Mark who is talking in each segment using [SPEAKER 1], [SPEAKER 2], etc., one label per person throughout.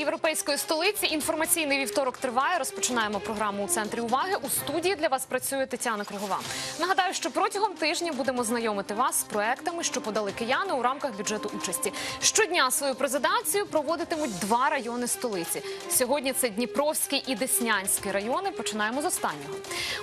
[SPEAKER 1] Європейської столиці. Інформаційний вівторок триває. Розпочинаємо програму у центрі уваги. У студії для вас працює Тетяна Кригова. Нагадаю, що протягом тижня будемо знайомити вас з проектами, що подали кияни у рамках бюджету участі. Щодня свою презентацію проводитимуть два райони столиці. Сьогодні це Дніпровський і Деснянський райони. Починаємо з останнього.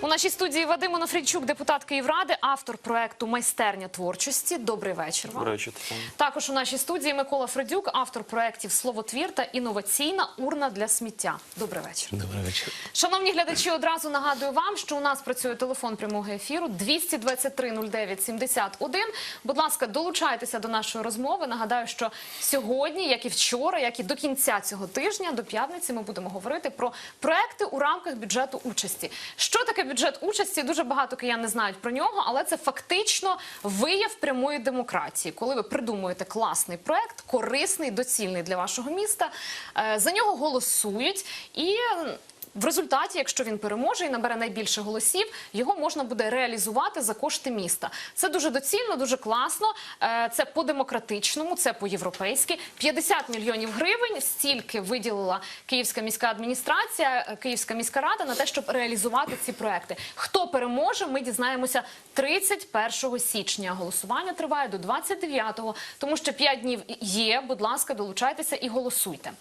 [SPEAKER 1] У нашій студії Вадим Онофрійчук, депутат Київради, автор проекту Майстерня творчості. Добрий вечір. вам.
[SPEAKER 2] Добрий вечір,
[SPEAKER 1] Також у нашій студії Микола Фредюк, автор проєктів Словотвір та інноваційна урна для сміття. Добрий вечір.
[SPEAKER 3] Добрий вечір.
[SPEAKER 1] Шановні глядачі, одразу нагадую вам, що у нас працює телефон прямого ефіру 223 09 71. Будь ласка, долучайтеся до нашої розмови. Нагадаю, що сьогодні, як і вчора, як і до кінця цього тижня, до п'ятниці, ми будемо говорити про проекти у рамках бюджету участі. Що таке бюджет участі? Дуже багато киян не знають про нього, але це фактично вияв прямої демократії, коли ви придумуєте класний проект, корисний, доцільний для вашого міста. Е, За нього голосують і. В результаті, якщо він переможе і набере найбільше голосів, його можна буде реалізувати за кошти міста. Це дуже доцільно, дуже класно. Е, Це по-демократичному, це по-європейськи. 50 мільйонів гривень стільки виділила Київська міська адміністрація, е, Київська міська рада на те, щоб реалізувати ці проекти. Хто переможе, ми дізнаємося 31 січня. Голосування триває до 29-го, тому що 5 днів є. Будь ласка, долучайтеся і голосуйте.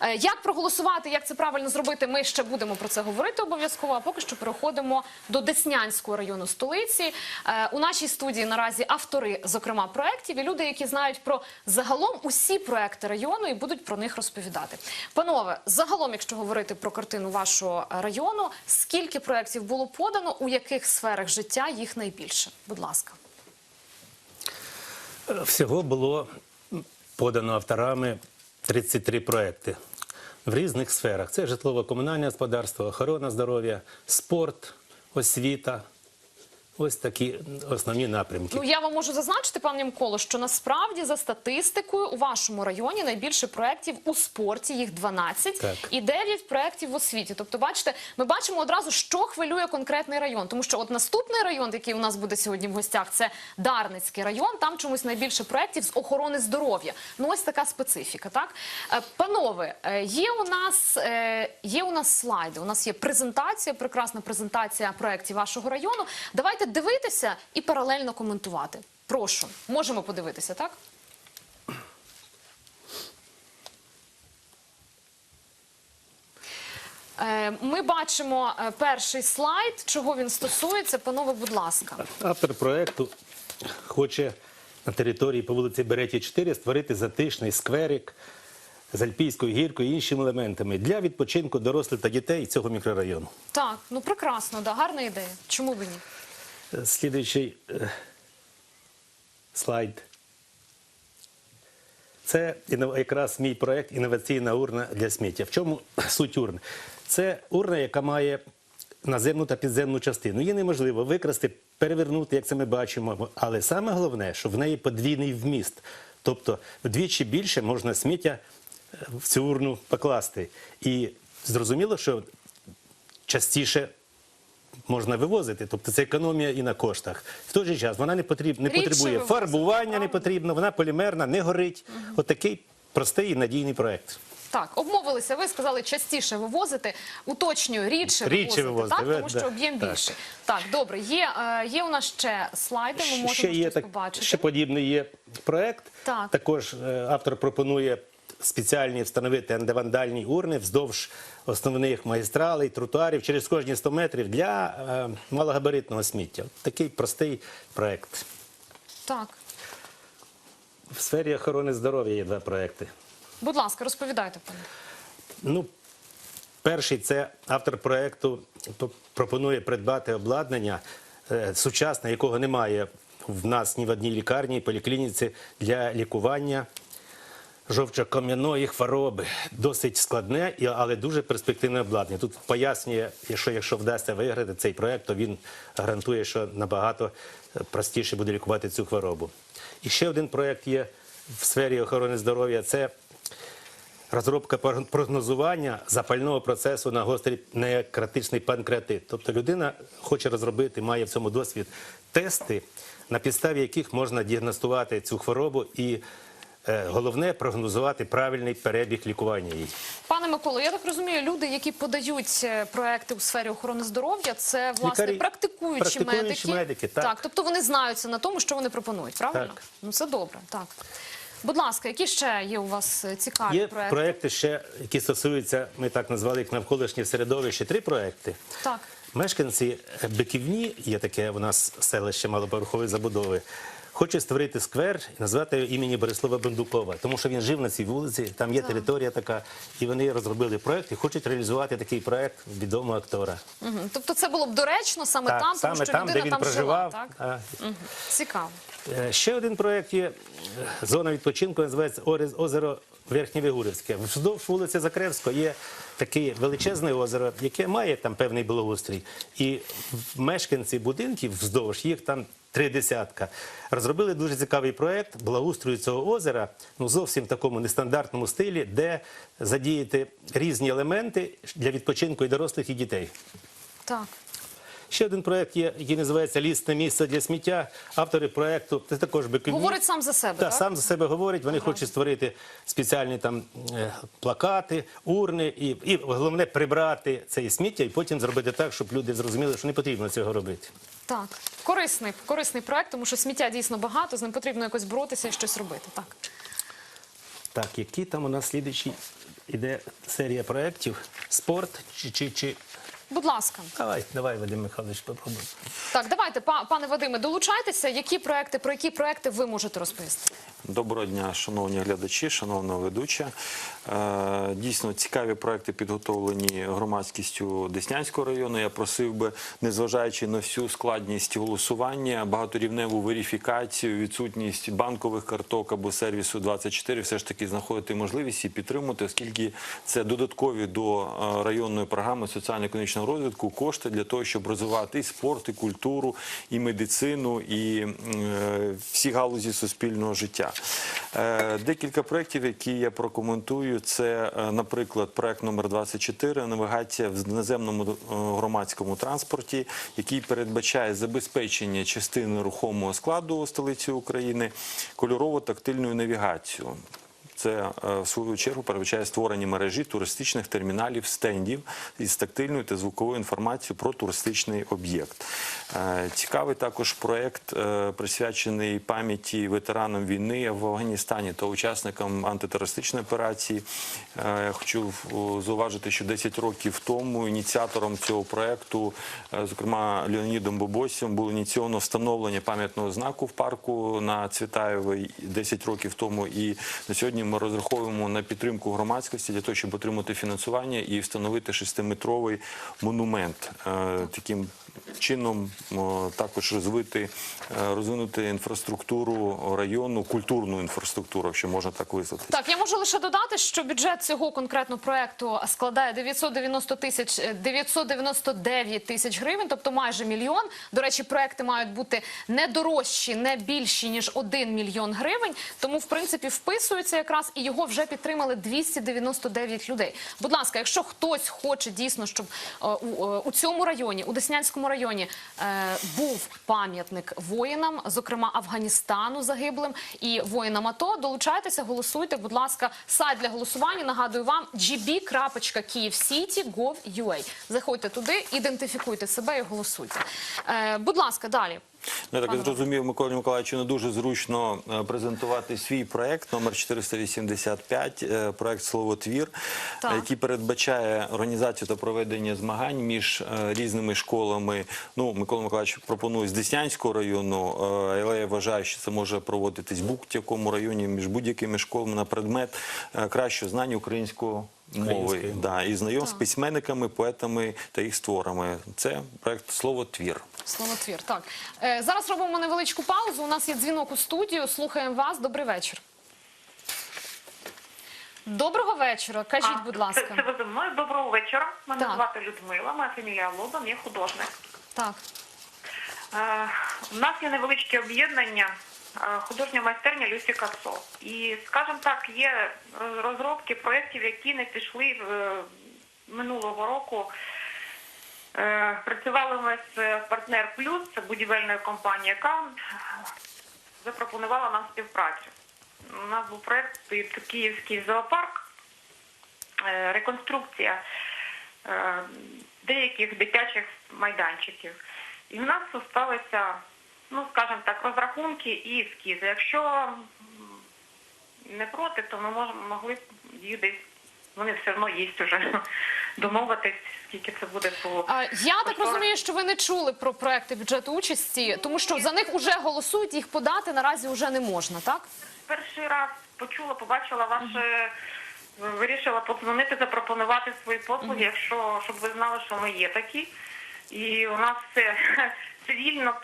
[SPEAKER 1] Е, Як проголосувати, як це правильно зробити, ми ще будемо про це говорити обов'язково. А поки що переходимо до Деснянського району столиці. Е, У нашій студії наразі автори, зокрема, проєктів і люди, які знають про загалом усі проекти району і будуть про них розповідати. Панове, загалом, якщо говорити про картину вашого району, скільки проєктів було подано, у яких сферах життя їх найбільше? Будь ласка.
[SPEAKER 3] Всього було подано авторами 33 проекти в різних сферах. Це житлово-комунальне господарство, охорона здоров'я, спорт, освіта. Ось такі основні напрямки.
[SPEAKER 1] Ну я вам можу зазначити, пане Миколо, що насправді за статистикою у вашому районі найбільше проєктів у спорті, їх 12,
[SPEAKER 3] Так.
[SPEAKER 1] і 9 проєктів в освіті. Тобто, бачите, ми бачимо одразу, що хвилює конкретний район. Тому що от наступний район, який у нас буде сьогодні в гостях, це Дарницький район. Там чомусь найбільше проєктів з охорони здоров'я. Ну ось така специфіка. Так, Е, панове, е, є у нас е, є у нас слайди. У нас є презентація, прекрасна презентація проєктів вашого району. Давайте дивитися і паралельно коментувати. Прошу, можемо подивитися, так? Е, Ми бачимо е, перший слайд, чого він стосується. Панове, будь ласка.
[SPEAKER 3] Автор проекту хоче на території по вулиці Береті 4 створити затишний скверик з альпійською гіркою і іншими елементами для відпочинку дорослих та дітей цього мікрорайону.
[SPEAKER 1] Так, ну прекрасно, да, гарна ідея. Чому б ні?
[SPEAKER 3] Слідуючий е, слайд. Це якраз мій проєкт інноваційна урна для сміття. В чому суть урни? Це урна, яка має наземну та підземну частину. Її неможливо викрасти, перевернути, як це ми бачимо. Але саме головне, що в неї подвійний вміст. Тобто вдвічі більше можна сміття е, в цю урну покласти. І зрозуміло, що частіше можна вивозити. Тобто це економія і на коштах. В той же час вона не, потріб, не
[SPEAKER 1] Рідше
[SPEAKER 3] потребує
[SPEAKER 1] вивозити,
[SPEAKER 3] фарбування, не потрібно, вона полімерна, не горить. Отакий простий і надійний проект.
[SPEAKER 1] Так, обмовилися. Ви сказали частіше вивозити. Уточнюю, рідше,
[SPEAKER 3] Рідше
[SPEAKER 1] вивозити,
[SPEAKER 3] вивозити,
[SPEAKER 1] так,
[SPEAKER 3] ви-
[SPEAKER 1] тому що об'єм
[SPEAKER 3] так.
[SPEAKER 1] більший. Так, добре. Є, е, є у нас ще слайди. Ми можемо
[SPEAKER 3] ще є
[SPEAKER 1] щось
[SPEAKER 3] так,
[SPEAKER 1] побачити.
[SPEAKER 3] ще подібний є проект.
[SPEAKER 1] Так.
[SPEAKER 3] Також е, автор пропонує спеціальні встановити антивандальні урни вздовж основних магістралей, тротуарів через кожні 100 метрів для е, малогабаритного сміття. Такий простий проект.
[SPEAKER 1] Так,
[SPEAKER 3] В сфері охорони здоров'я є два проекти.
[SPEAKER 1] будь ласка, розповідайте пане.
[SPEAKER 3] Ну, перший це автор проекту пропонує придбати обладнання е, сучасне, якого немає в нас ні в одній лікарні, поліклініці для лікування жовчокам'яної хвороби. Досить складне, але дуже перспективне обладнання. Тут пояснює, що якщо вдасться виграти цей проект, то він гарантує, що набагато е, простіше буде лікувати цю хворобу. І ще один проект є в сфері охорони здоров'я. Це розробка прогнозування запального процесу на гострий некратичний панкреатит. Тобто людина хоче розробити, має в цьому досвід тести, на підставі яких можна діагностувати цю хворобу і головне прогнозувати правильний перебіг лікування її.
[SPEAKER 1] Пане Миколо, я так розумію, люди, які подають е, проекти у сфері охорони здоров'я, це власне
[SPEAKER 3] Лікарі,
[SPEAKER 1] практикуючі,
[SPEAKER 3] практикуючі медики, так.
[SPEAKER 1] тобто вони знаються на тому, що вони пропонують, правильно?
[SPEAKER 3] Так.
[SPEAKER 1] Ну це добре, так. Будь ласка, які ще є у вас е, цікаві
[SPEAKER 3] Є
[SPEAKER 1] проекти?
[SPEAKER 3] проекти ще, які стосуються, ми так назвали їх навколишнє середовище, три проекти.
[SPEAKER 1] Так.
[SPEAKER 3] Мешканці Биківні, є таке у нас селище малоповерхової забудови, хочуть створити сквер і назвати його імені Борислава Бендукова, тому що він жив на цій вулиці, там є територія така, і вони розробили проект і хочуть реалізувати такий проект відомого актора.
[SPEAKER 1] Мгм. Тобто це було б доречно саме
[SPEAKER 3] Так,
[SPEAKER 1] там, тому
[SPEAKER 3] саме
[SPEAKER 1] що
[SPEAKER 3] там,
[SPEAKER 1] людина
[SPEAKER 3] де він
[SPEAKER 1] там
[SPEAKER 3] проживав.
[SPEAKER 1] жила, так?
[SPEAKER 3] А,
[SPEAKER 1] Мгм. Цікаво.
[SPEAKER 3] Е, Ще один проєкт є. е, Зона відпочинку називається озеро Верхнє Вигурівське. Вздовж вулиці Закревського є таке величезне озеро, яке має там певний благоустрій. І мешканці будинків вздовж їх там три десятка. Розробили дуже цікавий проєкт благоустрою цього озера, ну зовсім в такому нестандартному стилі, де задіяти різні елементи для відпочинку і дорослих, і дітей.
[SPEAKER 1] Так.
[SPEAKER 3] Ще один проєкт є, який називається Лісне місце для сміття. Автори проєкту це також Биківні.
[SPEAKER 1] Говорить сам за себе,
[SPEAKER 3] Так,
[SPEAKER 1] так?
[SPEAKER 3] сам за себе говорить. Вони хочуть створити спеціальні там е, плакати, урни і, і головне прибрати це сміття, і потім зробити так, щоб люди зрозуміли, що не потрібно цього робити.
[SPEAKER 1] Так. Корисний, корисний проект, тому що сміття дійсно багато, з ним потрібно якось боротися і щось робити. Так.
[SPEAKER 3] Так, які там у нас слідчі іде серія проєктів? Спорт чи чи чи.
[SPEAKER 1] Будь ласка.
[SPEAKER 3] Давай, давай, Вадим Михайлович, попробуй.
[SPEAKER 1] Так, давайте, па- пане Вадиме, долучайтеся. Які проекти, про які проекти ви можете розповісти?
[SPEAKER 2] Доброго дня, шановні глядачі, шановна ведуча. Е, Дійсно, цікаві проекти підготовлені громадськістю Деснянського району. Я просив би, незважаючи на всю складність голосування, багаторівневу верифікацію, відсутність банкових карток або сервісу 24, все ж таки знаходити можливість і підтримати, оскільки це додаткові до е, районної програми соціально-економічного розвитку кошти для того, щоб розвивати і спорт, і культуру, і медицину, і е, всі галузі суспільного життя. Е, Декілька проєктів, які я прокоментую, це, е, наприклад, проект номер 24 навігація в наземному е, громадському транспорті, який передбачає забезпечення частини рухомого складу столиці України кольорово-тактильною навігацією. Це е, в свою чергу передбачає створення мережі туристичних терміналів, стендів із тактильною та звуковою інформацією про туристичний об'єкт. Е, Цікавий також проєкт, е, присвячений пам'яті ветеранам війни в Афганістані та учасникам антитерористичної операції. Хочу зауважити, що 10 років тому ініціатором цього проєкту, е, зокрема Леонідом Бобосєм, було ініційовано встановлення пам'ятного знаку в парку на Цвітаєвій 10 років тому. І на сьогодні ми розраховуємо на підтримку громадськості для того, щоб отримати фінансування і встановити шестиметровий монумент. Е, Таким чином також розвити, е, розвинути інфраструктуру району, культурну інфраструктуру, якщо можна так висловити.
[SPEAKER 1] Так, я можу лише додати, що бюджет цього конкретного проекту складає 990 тисяч е, 999 тисяч гривень, тобто майже мільйон. До речі, проекти мають бути не дорожчі, не більші ніж 1 мільйон гривень. Тому, в принципі, вписується якраз і його вже підтримали 299 людей. Будь ласка, якщо хтось хоче дійсно, щоб е, у, е, у цьому районі, у Деснянському районі, е, був пам'ятник воїнам, зокрема Афганістану загиблим і воїнам АТО, долучайтеся, голосуйте. Будь ласка, сайт для голосування. Нагадую вам gb.kyivcity.gov.ua. Заходьте туди, ідентифікуйте себе і голосуйте. Е, будь ласка, далі.
[SPEAKER 2] Ну, я так зрозумів, Миколі Миколаївичу, не дуже зручно е, презентувати свій проект номер 485, е, проект Словотвір,
[SPEAKER 1] Так.
[SPEAKER 2] е, який передбачає організацію та проведення змагань між різними школами. Ну, Микола Миколаївич пропонує з Деснянського району, але я вважаю, що це може проводитись в будь-якому районі між будь-якими школами на предмет кращого знання українського. Мови да, і знайом з письменниками, поетами та їх творами. Це проект Словотвір.
[SPEAKER 1] Словотвір. Так е, зараз робимо невеличку паузу. У нас є дзвінок у студію. Слухаємо вас. Добрий вечір. Доброго вечора. Кажіть,
[SPEAKER 4] А,
[SPEAKER 1] будь ласка.
[SPEAKER 4] це ви зі мною. Доброго вечора. Мене
[SPEAKER 1] Так.
[SPEAKER 4] звати Людмила, моя фамілія Лобан, я художник.
[SPEAKER 1] Так.
[SPEAKER 4] Е, у нас є невеличке об'єднання е, художня майстерня Люсі Кацо. І, скажімо так, є розробки проєктів, які не пішли е, минулого року. Е, Працювали ми з партнер Плюс, це будівельна компанія, яка запропонувала нам співпрацю. у нас був проект під Київський зоопарк, е, реконструкція е, деяких дитячих майданчиків. І в нас сталися, ну скажімо так, розрахунки і ескізи. Якщо не проти, то ми можемо могли їх десь, вони все одно є вже домовитись, скільки це буде по
[SPEAKER 1] А, Я так розумію, що ви не чули про проекти бюджету участі, тому що за них вже голосують, їх подати наразі вже не можна, так?
[SPEAKER 4] перший раз почула, побачила ваше, вирішила подзвонити, запропонувати свої послуги, якщо щоб ви знали, що ми є такі. І у нас все цивільно,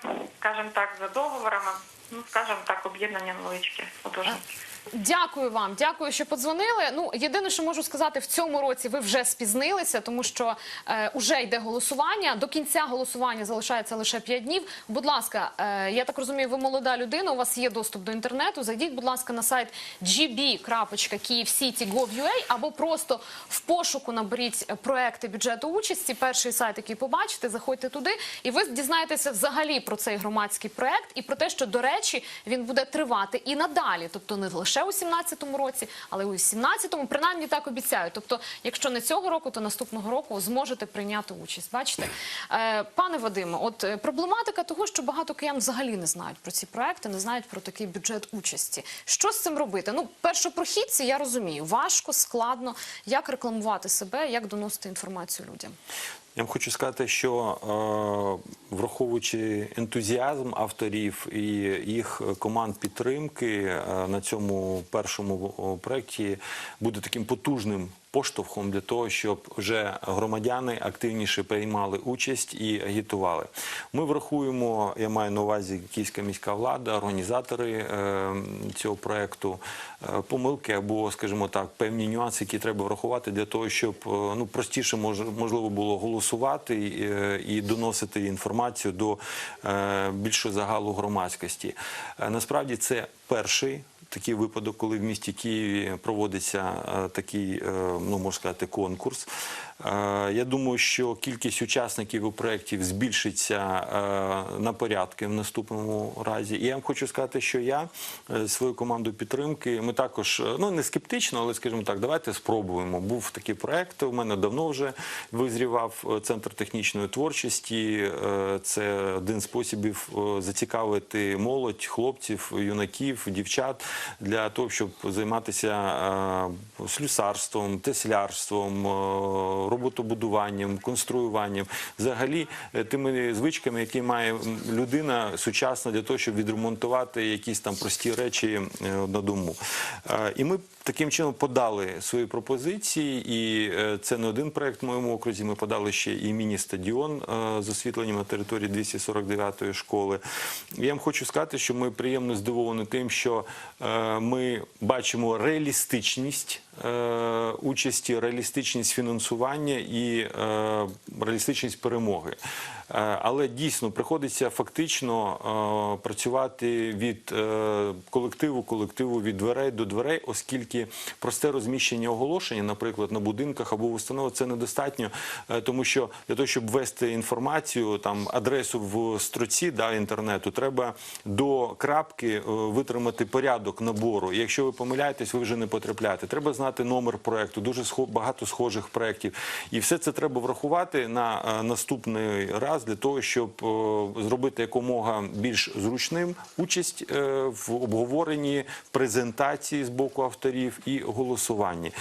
[SPEAKER 4] скажімо так, за договорами, ну скажімо так, об'єднання невеличке художників.
[SPEAKER 1] Дякую вам, дякую, що подзвонили. Ну єдине, що можу сказати, в цьому році ви вже спізнилися, тому що е, уже йде голосування. До кінця голосування залишається лише 5 днів. Будь ласка, е, я так розумію, ви молода людина. У вас є доступ до інтернету. Зайдіть, будь ласка, на сайт gb.kievcity.gov.ua або просто в пошуку наберіть проекти бюджету участі. Перший сайт, який побачите, заходьте туди, і ви дізнаєтеся взагалі про цей громадський проект і про те, що до речі він буде тривати і надалі, тобто не лише у 17-му році, але у 17-му, принаймні так обіцяють. Тобто, якщо не цього року, то наступного року зможете прийняти участь. Бачите, е, пане Вадиме, от е, проблематика того, що багато киян взагалі не знають про ці проекти, не знають про такий бюджет участі. Що з цим робити? Ну, першопрохідці, я розумію, важко, складно, як рекламувати себе, як доносити інформацію людям.
[SPEAKER 2] Я вам хочу сказати, що е, враховуючи ентузіазм авторів і їх команд підтримки е, на цьому першому проєкті буде таким потужним поштовхом для того, щоб вже громадяни активніше приймали участь і агітували. Ми врахуємо, я маю на увазі київська міська влада, організатори е, цього проекту, е, помилки або, скажімо так, певні нюанси, які треба врахувати для того, щоб е, ну простіше мож, можливо було голосувати і, доносити інформацію до більшого загалу громадськості. Насправді це перший такий випадок, коли в місті Києві проводиться е, такий, е, ну можна сказати, конкурс. Я думаю, що кількість учасників у проєктів збільшиться е, на порядки в наступному разі. І я вам хочу сказати, що я е, свою команду підтримки, ми також е, ну не скептично, але скажімо так, давайте спробуємо. Був такий проєкт. У мене давно вже визрівав центр технічної творчості. Це один з способів е, зацікавити молодь, хлопців, юнаків, дівчат для того, щоб займатися слюсарством, теслярством, роботобудуванням, конструюванням, взагалі е, тими звичками, які має людина сучасна для того, щоб відремонтувати якісь там прості речі е, на дому. Е, І ми таким чином подали свої пропозиції, і це не один проект в моєму окрузі. Ми подали ще і міні-стадіон з освітленням на території 249-ї школи. Я вам хочу сказати, що ми приємно здивовані тим, що ми бачимо реалістичність участі, реалістичність фінансування і е, реалістичність перемоги. Е, Але дійсно приходиться фактично е, працювати від е, колективу колективу від дверей до дверей, оскільки просте розміщення оголошення, наприклад, на будинках або в установах, це недостатньо, тому що для того, щоб ввести інформацію, там адресу в строці да, інтернету, треба до крапки витримати порядок набору. І якщо ви помиляєтесь, ви вже не потрапляєте. Треба знати номер проекту, дуже багато схожих проєктів. І все це треба врахувати на наступний раз для того, щоб е, зробити якомога більш зручним участь е, в обговоренні, в презентації з боку авторів і голосуванні.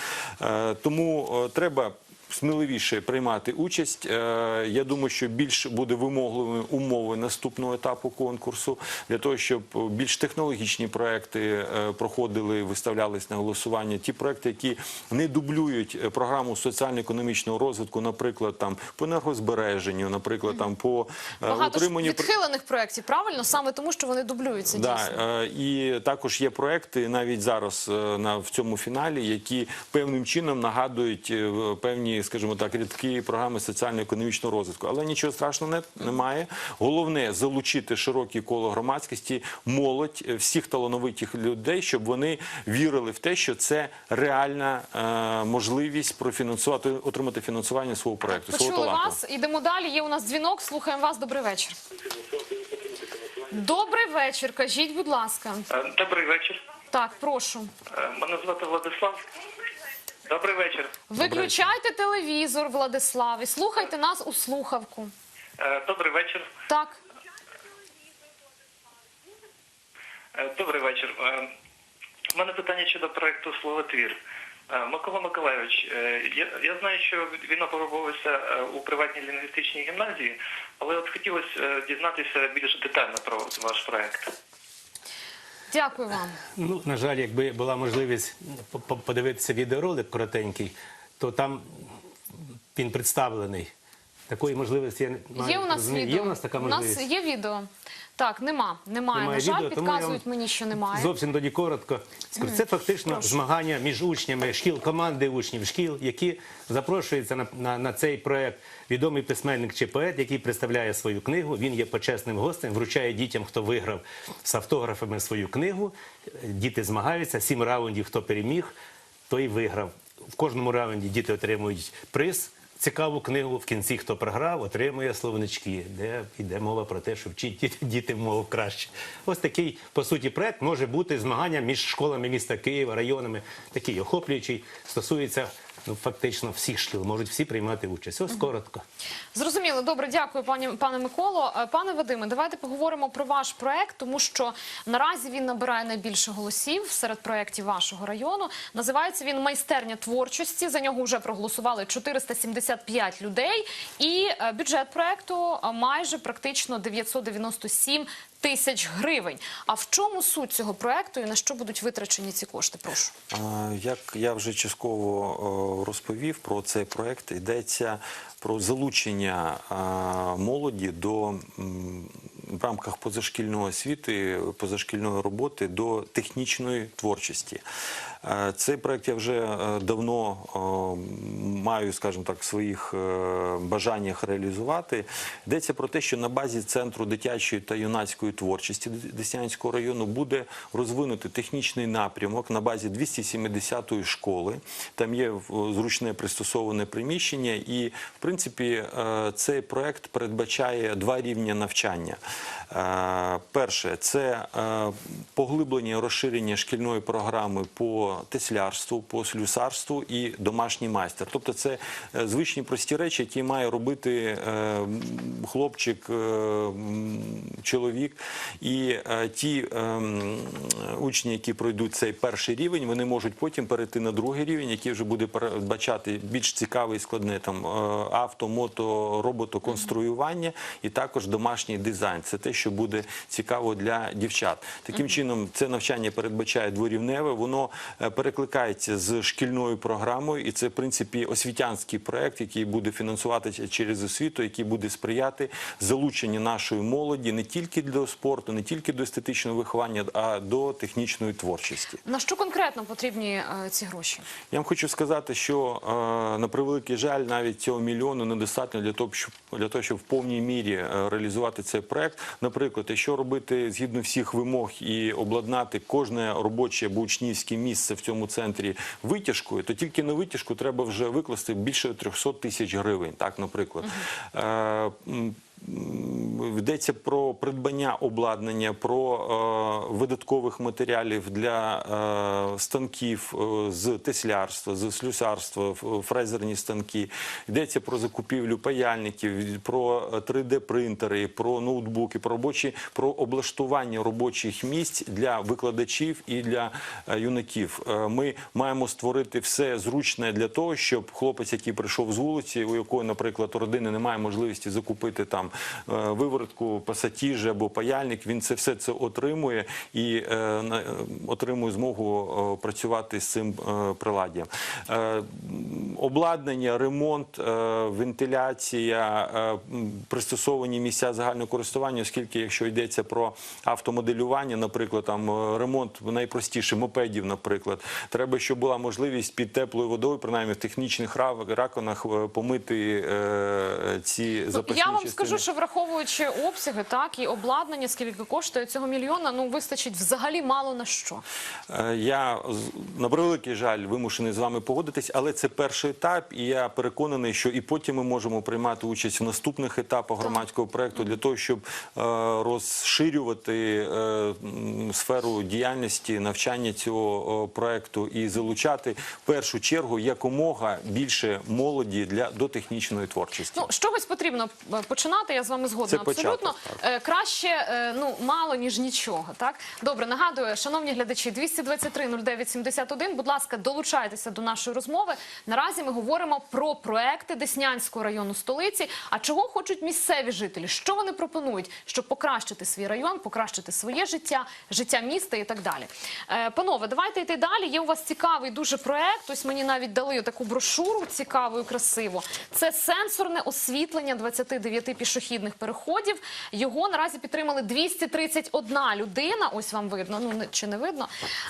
[SPEAKER 2] Е, Тому треба. Сміливіше приймати участь. Е, Я думаю, що більш буде вимогливими умови наступного етапу конкурсу для того, щоб більш технологічні проекти е, проходили, виставлялись на голосування. Ті проекти, які не дублюють е, програму соціально-економічного розвитку, наприклад, там по енергозбереженню, наприклад, там по
[SPEAKER 1] Багато
[SPEAKER 2] утриманню
[SPEAKER 1] відхилених проєктів, правильно? Саме тому, що вони дублюються
[SPEAKER 2] Да,
[SPEAKER 1] дійсно.
[SPEAKER 2] і також є проекти навіть зараз на в цьому фіналі, які певним чином нагадують е, в- скажімо так, рядки програми соціально-економічного розвитку. Але нічого страшного не, немає. Головне залучити широке коло громадськості, молодь, е, всіх талановитих людей, щоб вони вірили в те, що це реальна е, можливість профінансувати, отримати фінансування свого проекту. свого
[SPEAKER 1] Почули
[SPEAKER 2] таланту.
[SPEAKER 1] вас. Ідемо далі. Є у нас дзвінок. Слухаємо вас. Добрий вечір. Добрий вечір. Кажіть, будь ласка.
[SPEAKER 5] Е, Добрий вечір.
[SPEAKER 1] Так, прошу.
[SPEAKER 5] Е, Мене звати Владислав. Добрий вечір.
[SPEAKER 1] Виключайте телевізор, Владислав, і слухайте нас у слухавку.
[SPEAKER 5] Е, Добрий вечір.
[SPEAKER 1] Так.
[SPEAKER 5] Е, Добрий вечір. Е, У мене питання щодо проекту Словотвір. Е, Микола Миколайович, е, я, я знаю, що він опробовувався е, у приватній лінгвістичній гімназії, але от хотілося е, дізнатися більш детально про ваш проект.
[SPEAKER 1] Дякую вам.
[SPEAKER 3] Ну, на жаль, якби була можливість по- подивитися відеоролик коротенький, то там він представлений. Такої можливості я не
[SPEAKER 1] Є у нас
[SPEAKER 3] розумію.
[SPEAKER 1] відео.
[SPEAKER 3] Є у нас така
[SPEAKER 1] У нас є відео. Так, нема. Немає.
[SPEAKER 3] Немає
[SPEAKER 1] На жаль,
[SPEAKER 3] відео, тому я
[SPEAKER 1] підказують
[SPEAKER 3] вам
[SPEAKER 1] мені, що немає.
[SPEAKER 3] Зовсім тоді коротко. скажу. Це фактично змагання між учнями шкіл, команди учнів шкіл, які запрошуються на, на, на цей проект. Відомий письменник чи поет, який представляє свою книгу. Він є почесним гостем, вручає дітям, хто виграв з автографами свою книгу. Діти змагаються, сім раундів, хто переміг, той виграв. В кожному раунді діти отримують приз. Цікаву книгу в кінці, хто програв, отримує словнички, де йде мова про те, що вчить діти, діти мову краще. Ось такий, по суті, проект може бути змагання між школами міста Києва, районами, такий охоплюючий, стосується ну, фактично всіх шкіл, можуть всі приймати участь. Ось коротко.
[SPEAKER 1] Зрозуміло, добре, дякую, пані пане Миколо. Е, Пане Вадиме, давайте поговоримо про ваш проект, тому що наразі він набирає найбільше голосів серед проєктів вашого району. Називається він майстерня творчості. За нього вже проголосували 475 людей, і е, бюджет проекту е, майже практично 997 тисяч гривень. А в чому суть цього проекту і на що будуть витрачені ці кошти? Прошу.
[SPEAKER 2] Як я вже частково розповів про цей проект, йдеться про залучення молоді до в рамках позашкільної освіти, позашкільної роботи до технічної творчості. Е, Цей проект я вже е, давно маю, скажімо так, в своїх е, бажаннях реалізувати. Йдеться про те, що на базі центру дитячої та юнацької творчості Деснянського району буде розвинути технічний напрямок на базі 270-ї школи. Там є зручне пристосоване приміщення, і в принципі е, цей проект передбачає два рівні навчання. Е, Перше це е, поглиблення розширення шкільної програми по теслярству, по слюсарству і домашній майстер. Тобто це е, звичні прості речі, які має робити е, хлопчик, е, чоловік. І ті учні, які пройдуть цей перший рівень, вони можуть потім перейти на другий рівень, який вже буде передбачати більш цікаве і складне там авто, мото, роботоконструювання і також домашній дизайн. Це те, що буде цікаво для дівчат. Таким чином, це навчання передбачає дворівневе, воно перекликається з шкільною програмою, і це в принципі освітянський проект, який буде фінансуватися через освіту, який буде сприяти залученню нашої молоді не тільки до спорту, не тільки до естетичного виховання, а до технічної творчості.
[SPEAKER 1] На що конкретно потрібні е, ці гроші?
[SPEAKER 2] Я вам хочу сказати, що е, на превеликий жаль, навіть цього мільйону недостатньо для того, щоб для того, щоб в повній мірі е, реалізувати цей проект. Наприклад, якщо робити згідно всіх вимог і обладнати кожне робоче або учнівське місце в цьому центрі витяжкою, то тільки на витяжку треба вже викласти більше 300 тисяч гривень. Так, наприклад. Uh м, м, Йдеться про придбання обладнання, про е, видаткових матеріалів для е, станків е, з теслярства, з слюсарства, фрезерні станки. Йдеться про закупівлю паяльників, про 3D-принтери, про ноутбуки, про робочі, про облаштування робочих місць для викладачів і для е, юнаків. Е, Ми маємо створити все зручне для того, щоб хлопець, який прийшов з вулиці, у якої, наприклад, родини немає можливості закупити там е, виворотку, пасатіжі або паяльник, він це все це отримує і е, отримує змогу е, працювати з цим е, приладдям. Е, Обладнання, ремонт, е, вентиляція, е, пристосовані місця загального користування, оскільки якщо йдеться про автомоделювання, наприклад, там е, ремонт найпростіше мопедів, наприклад, треба, щоб була можливість під теплою водою, принаймні в технічних раконах, помити е, ці
[SPEAKER 1] Ну,
[SPEAKER 2] запасні
[SPEAKER 1] я вам
[SPEAKER 2] частини.
[SPEAKER 1] скажу, що враховуючи обсяги, так і обладнання, скільки коштує цього мільйона, ну вистачить взагалі мало на що.
[SPEAKER 2] Е, Я на превеликий жаль вимушений з вами погодитись, але це перший етап, і я переконаний, що і потім ми можемо приймати участь в наступних етапах громадського проекту для того, щоб е, розширювати е, сферу діяльності навчання цього проекту і залучати в першу чергу якомога більше молоді для до технічної творчості.
[SPEAKER 1] Ну, з чогось потрібно починати, я з вами згодна
[SPEAKER 2] Це початок,
[SPEAKER 1] абсолютно. Е, Краще е, ну, мало, ніж нічого. Так? Добре, нагадую, шановні глядачі, 223 09 71, будь ласка, долучайтеся до нашої розмови. Наразі ми говоримо про проекти Деснянського району столиці. А чого хочуть місцеві жителі? Що вони пропонують, щоб покращити свій район, покращити своє життя, життя міста і так далі. Е, Панове, давайте йти далі. Є у вас цікавий дуже проект. Ось мені навіть дали таку брошуру цікаву і красиву. Це сенсорне освітлення 29 пішохідних переходів. Його наразі підтримали 231 людина. Ось вам видно. Ну чи не видно?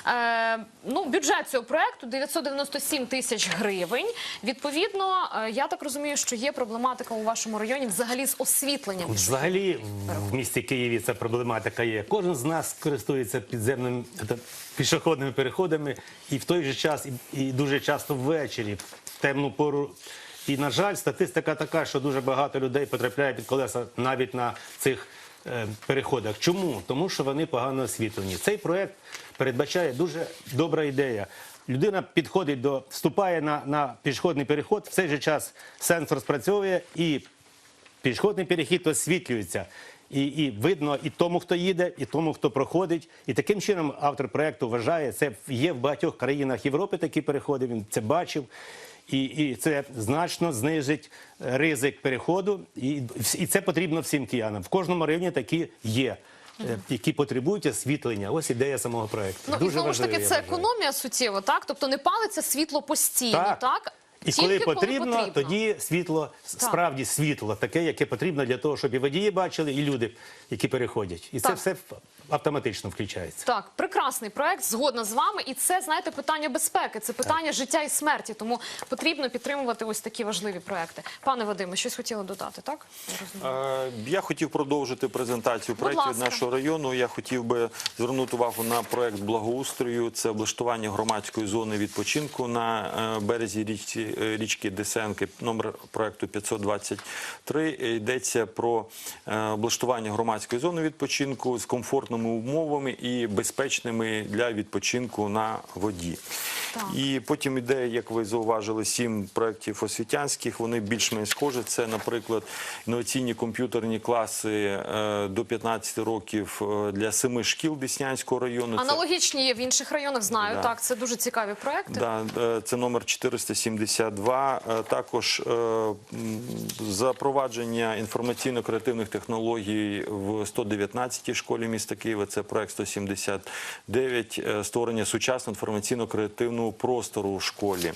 [SPEAKER 1] Е, ну бюджет цього проекту 997 тисяч гривень. Відповідно, е, я так розумію, що є проблематика у вашому районі взагалі з освітленням.
[SPEAKER 3] Взагалі в місті Києві ця проблематика є. Кожен з нас користується підземними та, пішохідними переходами, і в той же час, і, і дуже часто ввечері, в темну пору. І, на жаль, статистика така, що дуже багато людей потрапляє під колеса навіть на цих е, переходах. Чому? Тому що вони погано освітлені. Цей проект передбачає дуже добра ідея. Людина підходить до, вступає на, на пішохідний переход, в цей же час сенсор спрацьовує і Пішохідний перехід освітлюється. І, і видно і тому, хто їде, і тому, хто проходить. І таким чином автор проекту вважає, це є в багатьох країнах Європи такі переходи, він це бачив. І, і це значно знизить е, ризик переходу. І, і це потрібно всім киянам. В кожному районі такі є, е, які потребують освітлення. Ось ідея самого проекту.
[SPEAKER 1] Ну, і знову ж таки, це економія суттєво, так? Тобто не палиться світло постійно, так?
[SPEAKER 3] Так. І
[SPEAKER 1] Тільки
[SPEAKER 3] коли потрібно,
[SPEAKER 1] потрібно.
[SPEAKER 3] тоді світло, справді світло, таке, яке потрібно для того, щоб і водії бачили, і люди, які переходять. І це
[SPEAKER 1] Так.
[SPEAKER 3] все автоматично включається.
[SPEAKER 1] Так, прекрасний проект, згодна з вами. І це, знаєте, питання безпеки, це питання життя і смерті. Тому потрібно підтримувати ось такі важливі проекти. Пане Вадиме, щось хотіли додати, так? Я.
[SPEAKER 2] Е, Я хотів продовжити презентацію проєктів від нашого району. Я хотів би звернути увагу на проект благоустрою. Це облаштування громадської зони відпочинку на е, березі річці, е, річки Десенки. Номер проекту 523. Йдеться про облаштування громадської зони відпочинку з комфортними умовами і безпечними для відпочинку на воді.
[SPEAKER 1] Так.
[SPEAKER 2] І потім іде, як ви зауважили, сім проєктів освітянських. Вони більш-менш схожі. Це, наприклад, інноваційні комп'ютерні класи е, до 15 років е, для семи шкіл Деснянського району.
[SPEAKER 1] Аналогічні є в інших районах, знаю.
[SPEAKER 2] Да.
[SPEAKER 1] Так, це дуже цікаві проекти.
[SPEAKER 2] Да, е, це номер 472. Е, Також запровадження інформаційно-креативних технологій в 119 школі міста Києва. Це проект 179. е, Створення сучасного інформаційно-креативного простору у школі.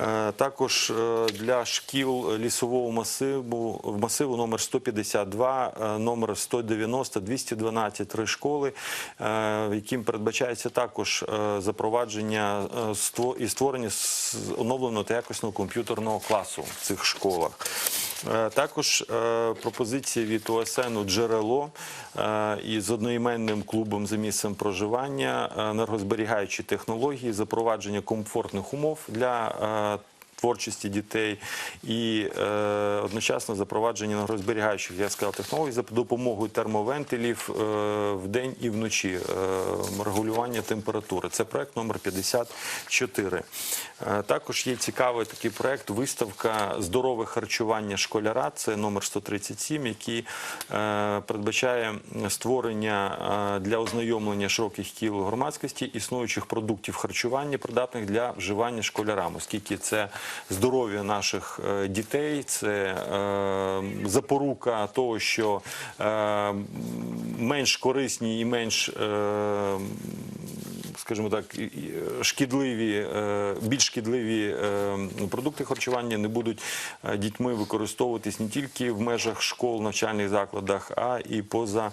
[SPEAKER 2] Е, Також е, для шкіл лісового масиву, масиву номер 152, е, номер 190, 212, три школи, в яким передбачається також запровадження і створення оновленого та якісного комп'ютерного класу в цих школах. Також пропозиція від ОСН «Джерело» із одноіменним клубом за місцем проживання, е, енергозберігаючі технології, запровадження комфортних умов для е, творчості дітей і е, одночасно запровадження енергозберігаючих, я сказав, технологій за допомогою термовентилів е, вдень і вночі, е, регулювання температури. Це проект номер 54. Е, також є цікавий такий проект виставка здорове харчування школяра. Це номер 137, який е, передбачає створення е, для ознайомлення широких кіл громадськості існуючих продуктів харчування, придатних для вживання школярам, оскільки це здоров'я наших е, дітей, це е, запорука того, що е, менш корисні і менш. Скажімо так, шкідливі, е, більш шкідливі е, продукти харчування не будуть е, дітьми використовуватись не тільки в межах школ, навчальних закладах, а і поза,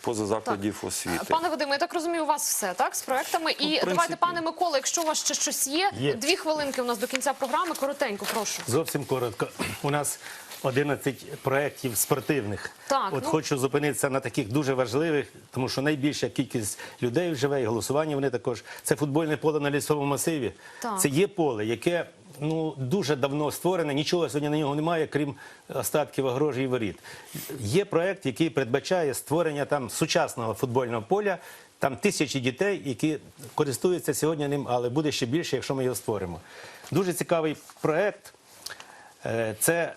[SPEAKER 2] поза закладів освіти.
[SPEAKER 1] Пане Вадиме, я так розумію, у вас все так з проектами. І
[SPEAKER 2] принципі.
[SPEAKER 1] давайте, пане Микола, якщо у вас ще щось є,
[SPEAKER 3] Є.
[SPEAKER 1] дві хвилинки у нас до кінця програми. Коротенько, прошу.
[SPEAKER 3] Зовсім коротко. У нас 11 проєктів спортивних.
[SPEAKER 1] Так,
[SPEAKER 3] От
[SPEAKER 1] ну-
[SPEAKER 3] хочу зупинитися на таких дуже важливих, тому що найбільша кількість людей живе, і голосування вони також. Це футбольне поле на лісовому масиві.
[SPEAKER 1] Так.
[SPEAKER 3] Це є поле, яке ну дуже давно створене. Нічого сьогодні на нього немає, крім остатків огорожі і воріт. Є проект, який передбачає створення там сучасного футбольного поля. Там тисячі дітей, які користуються сьогодні ним, але буде ще більше, якщо ми його створимо. Дуже цікавий проект. Е, Це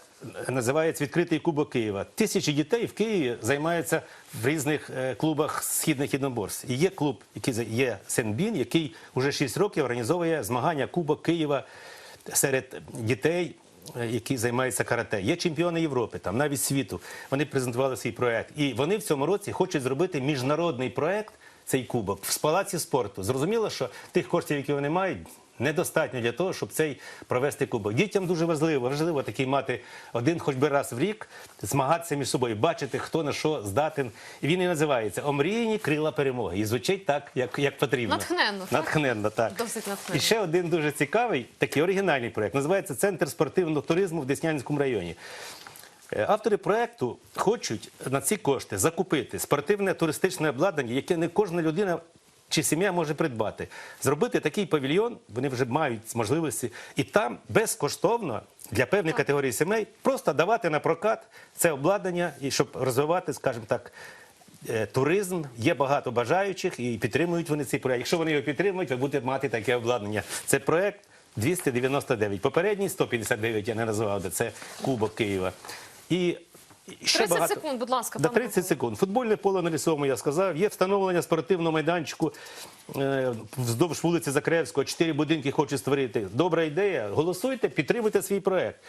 [SPEAKER 3] називається відкритий кубок Києва. Тисячі дітей в Києві займаються в різних е, клубах східних єдиноборств. І є клуб, який є Сенбін, який вже 6 років організовує змагання Кубок Києва серед дітей. е, Які займаються карате, є чемпіони Європи, там навіть світу. Вони презентували свій проект, і вони в цьому році хочуть зробити міжнародний проект цей кубок в палаці спорту. Зрозуміло, що тих коштів, які вони мають, недостатньо для того, щоб цей провести кубок. Дітям дуже важливо, важливо такий мати один хоч би раз в рік, змагатися між собою, бачити, хто на що здатен. І він і називається Омріяні крила перемоги. І звучить так, як, як потрібно.
[SPEAKER 1] Натхненно.
[SPEAKER 3] Натхненно, так.
[SPEAKER 1] Досить натхненно.
[SPEAKER 3] І ще один дуже цікавий, такий оригінальний проект. Називається Центр спортивного туризму в Деснянському районі. Е, Автори проекту хочуть на ці кошти закупити спортивне туристичне обладнання, яке не кожна людина чи сім'я може придбати. Зробити такий павільйон, вони вже мають можливості, і там безкоштовно для певних категорій сімей просто давати на прокат це обладнання, і щоб розвивати, скажімо так. е, Туризм є багато бажаючих і підтримують вони цей проект. Якщо вони його підтримують, ви будете мати таке обладнання. Це проект 299. Попередній 159 я не називав, де це Кубок Києва. І ще
[SPEAKER 1] 30
[SPEAKER 3] багато.
[SPEAKER 1] секунд, будь ласка,
[SPEAKER 3] Да,
[SPEAKER 1] пане
[SPEAKER 3] 30
[SPEAKER 1] Микола.
[SPEAKER 3] секунд. Футбольне поле на лісовому, я сказав. Є встановлення спортивного майданчику е, вздовж вулиці Закревського. Чотири будинки хочуть створити. Добра ідея. Голосуйте, підтримуйте свій проект.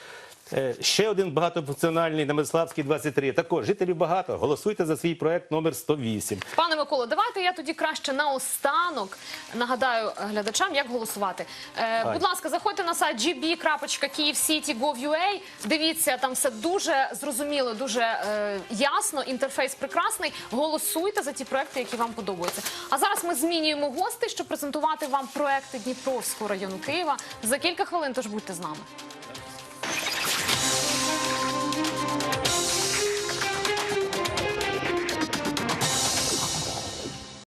[SPEAKER 3] Е, ще один багатофункціональний на Мирославській 23. Також жителів багато. Голосуйте за свій проект номер 108.
[SPEAKER 1] Пане Миколо, давайте я тоді краще наостанок нагадаю глядачам, як голосувати. Е, будь ласка, заходьте на сайт gb.kievcity.gov.ua, Дивіться, там все дуже зрозуміло, дуже е, ясно. Інтерфейс прекрасний. Голосуйте за ті проекти, які вам подобаються. А зараз ми змінюємо гостей, щоб презентувати вам проекти Дніпровського району Києва. За кілька хвилин, тож будьте з нами.